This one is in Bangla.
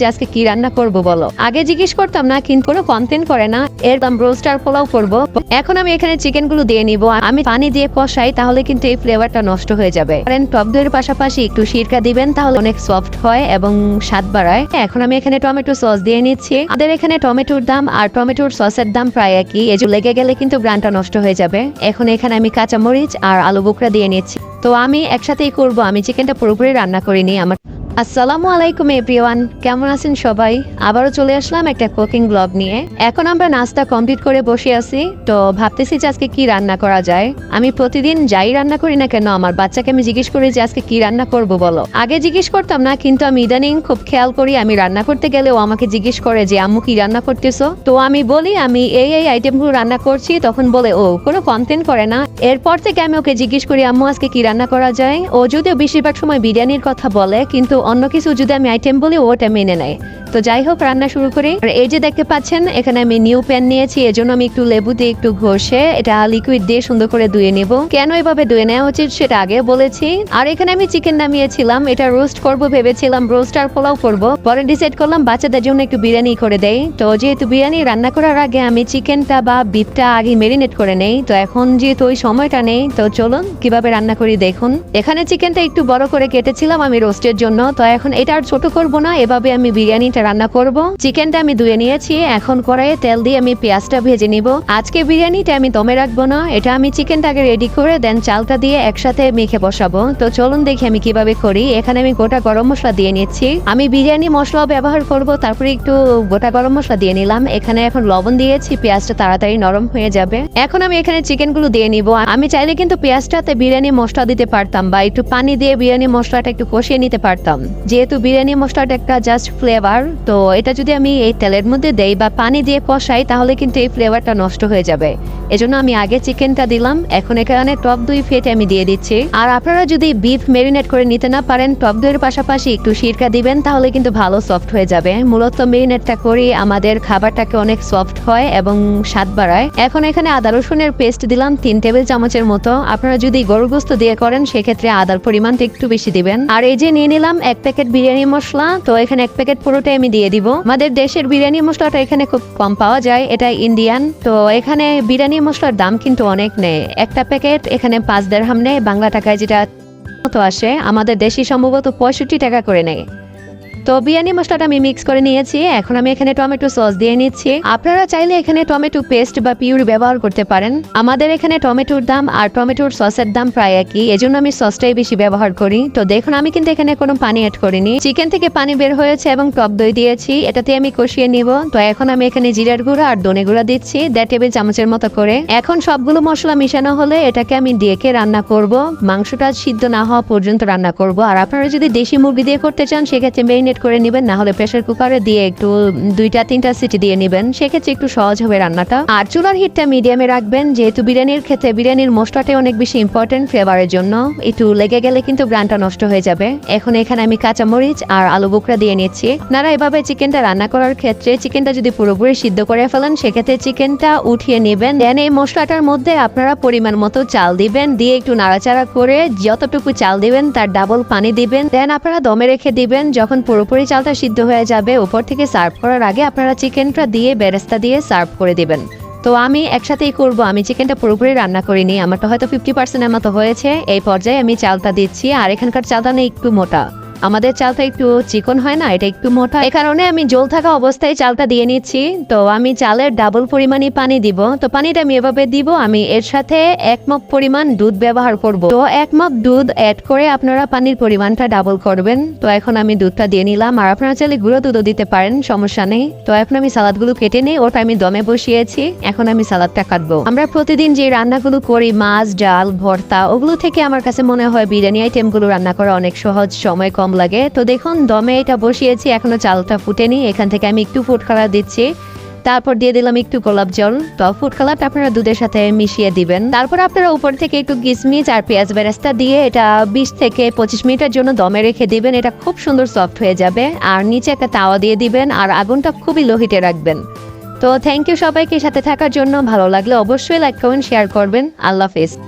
যে আজকে কি রান্না করব বলো? আগে জিজ্ঞেস করতাম না, কিন্তু কোনো কন্টেন্ট করে না। এর দাম রোস্টার পোলাও করব। এখন আমি এখানে চিকেনগুলো দিয়ে নিব। আমি পানি দিয়ে কষাই, তাহলে কিন্তু এই ফ্লেভারটা নষ্ট হয়ে যাবে। কারণ টক দইয়ের পাশাপাশি একটু সিরকা দিবেন, তাহলে অনেক সফট হয় এবং স্বাদ বাড়ায়। এখন আমি এখানে টমেটো সস দিয়ে নিচ্ছি। আমাদের এখানে টমেটোর দাম আর টমেটোর সসের দাম প্রায় একই। যে লেগে গেলে কিন্তু ব্রানটা নষ্ট হয়ে যাবে। এখন এখানে আমি কাঁচা মরিচ আর আলু বোকরা দিয়ে নিচ্ছি। তো আমি একসাথেই করব। আমি চিকেনটা পুরোপুরি রান্না করিনি। আমার আসসালামু আলাইকুম, এভরিওয়ান। কেমন আছেন সবাই? আবারও চলে আসলাম একটা কুকিং ব্লগ নিয়ে। এখন আমরা নাস্তা কমপ্লিট করে বসে আছি, তো ভাবতেছি যে আজকে কি রান্না করা যায়? আমি প্রতিদিন যাই রান্না করি না কেন, আমার বাচ্চাকে আমি জিজ্ঞেস করি যে আজকে কি রান্না করব বলো। আগে জিজ্ঞেস করতাম না, কিন্তু আমি ইদানিং খুব খেয়াল করি, আমি রান্না করতে গেলেও আমাকে জিজ্ঞেস করে যে, আম্মু, কি রান্না করতেছো? তো আমি বলি, আমি এই এই আইটেমগুলো রান্না করছি। তখন বলে, ও, কোনো কন্টেন্ট করে না। এরপর থেকে আমি ওকে জিজ্ঞেস করি, আম্মু, আজকে কি রান্না করা যায়? ও যদিও বেশিরভাগ সময় বিরিয়ানির কথা বলে, কিন্তু অন্য কিছু যদি আমি আইটেম বলি ওটা মেনে নেয় তো যাই হোক, রান্না শুরু করি। আর এই যে দেখতে পাচ্ছেন, এখানে আমি নিউ প্যান নিয়েছি, এজন্য আমি একটু লেবু দিয়ে একটু ঘষে, এটা লিকুইড দিয়ে সুন্দর করে ধুয়ে নেব। কেন এভাবে ধুয়ে নেওয়া উচিত সেটা আগে বলেছি। আর এখানে আমি চিকেন নামিয়েছিলাম, এটা রোস্ট করব ভেবেছিলাম রোস্ট আর পোলাও করব। পরে ডিসাইড করলাম, বাচ্চাদের জন্য একটু বিরিয়ানি করে দেই। তো যেহেতু বিরিয়ানি রান্না করার আগে আমি চিকেনটা বা বিফটা আগে মেরিনেট করে নেই, তো এখন যেহেতু ওই সময়টা নেই, তো চলুন কীভাবে রান্না করি দেখুন। এখানে চিকেনটা একটু বড় করে কেটেছিলাম আমি রোস্টের জন্য, তো এখন এটা আর ছোট করব না, এভাবে আমি বিরিয়ানিটা রান্না করব। চিকেনটা আমি ধুয়ে নিয়েছি, এখন কড়াইয়ে তেল দিয়ে আমি পেঁয়াজটা ভেজে নিব। আজকে বিরিয়ানিটা আমি দমে রাখব না, এটা আমি চিকেনটা আগে রেডি করে দেন চালটা দিয়ে একসাথে মেখে বসাবো। তো চলুন দেখি আমি কীভাবে করি। এখানে আমি গোটা গরম মশলা দিয়ে নিচ্ছি। আমি বিরিয়ানি মশলা ব্যবহার করব, তারপরে একটু গোটা গরম মশলা দিয়ে নিলাম। এখানে এখন লবণ দিয়েছি, পেঁয়াজটা তাড়াতাড়ি নরম হয়ে যাবে। এখন আমি এখানে চিকেনগুলো দিয়ে নিব। আমি চাইলে কিন্তু পেঁয়াজটাতে বিরিয়ানি মশলা দিতে পারতাম বা একটু পানি দিয়ে বিরিয়ানি মশলাটা একটু কষিয়ে নিতে পারতাম। যেহেতু বিরিয়ানি মশলাটা একটা জাস্ট ফ্লেভার তো এটা যদি আমি এই তেলের মধ্যে দেই বা পানি দিয়ে কষাই, তাহলে কিন্তু এই ফ্লেভারটা নষ্ট হয়ে যাবে। এজন্য আমি আগে চিকেনটা দিলাম, এখন এখানে টক দই ফেটে আমি দিয়ে দিচ্ছি। আর আপনারা যদি বিফ মেরিনেট করে নিতে না পারেন, টক দইয়ের পাশাপাশি একটু সিরকা দিবেন, তাহলে কিন্তু ভালো সফট হয়ে যাবে। মূলত মেরিনেটটা করি আমাদের খাবারটাকে অনেক সফট হয় এবং স্বাদ বাড়ায়। এখন এখানে আদা রসুনের পেস্ট দিলাম, তিন টেবিল চামচের মতো। আপনারা যদি গরুর গোস্ত দিয়ে করেন, সেক্ষেত্রে আদার পরিমাণটা একটু বেশি দিবেন। আর এই যে নিয়ে নিলাম এক প্যাকেট বিরিয়ানি মশলা, তো এখানে এক প্যাকেট পুরোটাই আমি দিয়ে দিব। আমাদের দেশের বিরিয়ানি মশলাটা এখানে খুব কম পাওয়া যায় এটা ইন্ডিয়ান তো এখানে বিরিয়ানি মশলার দাম কিন্তু অনেক নেই। একটা প্যাকেট এখানে পাঁচ দেড় হাম নেয় বাংলা টাকায় যেটা মতো আসে, আমাদের দেশি সম্ভবত পঁয়ষট্টি টাকা করে নেয়। তো বিরিয়ানি মশলাটা আমি মিক্স করে নিয়েছি। এখন আমি এখানে টমেটো সস দিয়ে নিচ্ছি। আপনারা চাইলে এখানে টমেটো পেস্ট বা পিউরি ব্যবহার করতে পারেন। আমাদের এখানে টমেটোর দাম আর টমেটোর সসের দাম প্রায় একই। এজন্য আমি সসটাই বেশি ব্যবহার করি। তো দেখুন, আমি কিন্তু এখানে কোনো পানি অ্যাড করিনি। চিকেন থেকে পানি বের হয়েছে এবং টক দই দিয়েছি। এটাতে আমি কষিয়ে নিব। তো এখন আমি এখানে জিরার গুঁড়া আর দনে গুঁড়া দিচ্ছি। দেড় টেবিল চামচের মতো করে। এখন সবগুলো মশলা মিশানো হলে এটাকে আমি ডেকে রান্না করব। মাংসটা সিদ্ধ না হওয়া পর্যন্ত রান্না করব। আর আপনারা যদি দেশি মুরগি দিয়ে করতে চান, সেক্ষেত্রে মেরিনেট করে নেবেন, না হলে প্রেসার কুকারে দিয়ে একটু দুইটা, তিনটা সিটি দিয়ে নেবেন। সেক্ষেত্রে একটু সহজ হবে রান্নাটা। আর চুলার হিটটা মিডিয়ামে রাখবেন, যেহেতু বিরিয়ানির ক্ষেত্রে বিরিয়ানির মশলাটাই অনেক বেশি ইম্পর্টেন্ট ফ্লেভারের জন্য। একটু লেগে গেলে কিন্তু ব্রানটা নষ্ট হয়ে যাবে। এখন এখানে আমি কাঁচা মরিচ আর আলু বোকরা দিয়ে নিচ্ছি। আপনারা এভাবে চিকেনটা রান্না করার ক্ষেত্রে চিকেনটা যদি পুরোপুরি সিদ্ধ করে ফেলেন, সেক্ষেত্রে চিকেনটা উঠিয়ে নেবেন। দেন এই মশলাটার মধ্যে আপনারা পরিমাণ মতো চাল দিবেন। দিয়ে একটু নাড়াচাড়া করে যতটুকু চাল দিবেন, তার ডাবল পানি দিবেন। দেন আপনারা দমে রেখে দিবেন, যখন পুরোপুরি চালটা সিদ্ধ হয়ে যাবে। উপর থেকে সার্ভ করার আগে আপনারা চিকেনটা দিয়ে বেরেস্তা দিয়ে সার্ভ করে দেবেন। তো আমি একসাথেই করব। আমি চিকেনটা পুরোপুরি রান্না করিনি। আমার তো হয়তো ফিফটি পার্সেন্টের মতো হয়েছে। এই পর্যায়ে আমি চালটা দিচ্ছি। আর এখানকার চালটা নেই একটু মোটা। আমাদের চালটা একটু চিকন হয় না, এটা একটু মোটা। এই কারণে আমি জল থাকা অবস্থায় চালটা দিয়ে নিচ্ছি। তো আমি চালের ডাবল পরিমাণই পানি দিব। তো পানিটা আমি এভাবে দিব, আমি এর সাথে এক মগ পরিমাণ দুধ ব্যবহার করব। তো এক মগ দুধ অ্যাড করে আপনারা পানির পরিমাণটা ডাবল করবেন। তো এখন আমি দুধটা দিয়ে নিলাম। আর আপনারা চাইলে গুঁড়ো দুধও দিতে পারেন, সমস্যা নেই। তো এখন আমি সালাদগুলো কেটে নিই, ওটা আমি দমে বসিয়েছি। এখন আমি সালাদটা কাটবো। আমরা প্রতিদিন যে রান্নাগুলো করি, মাছ, ডাল, ভর্তা, ওগুলো থেকে আমার কাছে মনে হয় বিরিয়ানি আইটেমগুলো রান্না করা অনেক সহজ, সময় কম লাগে। তো দেখুন, দমে এটা বসিয়েছি, এখনও চালটা ফুটেনি। এখান থেকে আমি একটু ফুড কালার দিচ্ছি। তারপর দিয়ে দিলাম একটু গোলাপ জল। তো ফুড আপনারা দুধের সাথে মিশিয়ে দিবেন। তারপর আপনারা উপর থেকে একটু কিসমিচ আর পেঁয়াজ বেরেস্তা দিয়ে এটা বিশ থেকে পঁচিশ মিনিটের জন্য দমে রেখে দিবেন। এটা খুব সুন্দর সফট হয়ে যাবে। আর নিচে একটা তাওয়া দিয়ে দিবেন আর আগুনটা খুবই লো হিটে রাখবেন। তো থ্যাংক ইউ সবাইকে সাথে থাকার জন্য। ভালো লাগলে অবশ্যই লাইক কমেন্ট শেয়ার করবেন। আল্লাহ হাফেজ।